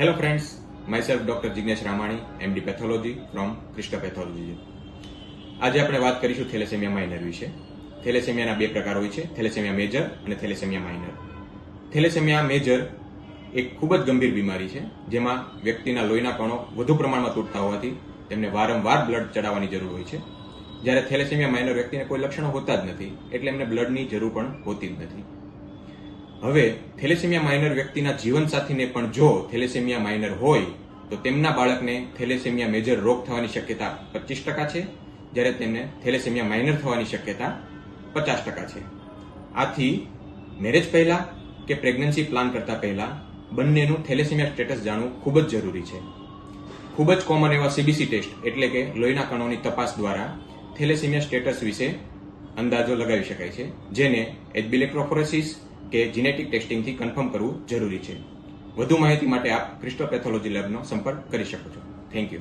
Hello friends myself doctor Jignesh Ramani MD pathology from Krishna pathology આજે આપણે વાત કરીશું થેલેસેમિયા માઇનર વિશે. થેલેસેમિયાના બે પ્રકાર હોય છે. થેલેસેમિયા મેજર અને થેલેસેમિયા માઇનર થેલેસેમિયા મેજર એક ખૂબ જ ગંભીર બીમારી છે, જેમાં વ્યક્તિના લોહીના કણો વધુ પ્રમાણમાં તૂટતા હોવાથી તેમને વારંવાર બ્લડ ચડાવવાની જરૂર હોય છે. જ્યારે થેલેસેમિયા માઇનર વ્યક્તિને કોઈ લક્ષણો હોતા જ નથી, એટલે એમને બ્લડની જરૂર પણ હોતી જ નથી. હવે થેલેસેમિયા માઇનર વ્યક્તિના જીવનસાથીને પણ જો થેલેસેમિયા માઇનર હોય, તો તેમના બાળકને થેલેસેમિયા મેજર રોગ થવાની શક્યતા પચીસ ટકા છે, જ્યારે તેમને થેલેસેમિયા માઇનર થવાની શક્યતા પચાસ ટકા છે. આથી, મેરેજ પહેલા કે પ્રેગ્નન્સી પ્લાન કરતા પહેલા બંનેનું થેલેસેમિયા સ્ટેટસ જાણવું ખૂબ જ જરૂરી છે. ખૂબ જ કોમન એવા સીબીસી ટેસ્ટ એટલે કે લોહીના કણોની તપાસ દ્વારા થેલેસેમિયા સ્ટેટસ વિશે અંદાજો લગાવી શકાય છે, જેને એચબી ઇલેક્ટ્રોફોરેસિસ કે જીનેટિક ટેસ્ટિંગથી કન્ફર્મ કરવું જરૂરી છે. વધુ માહિતી માટે આપ ક્રિસ્ટો પેથોલોજી લેબનો સંપર્ક કરી શકો છો. Thank you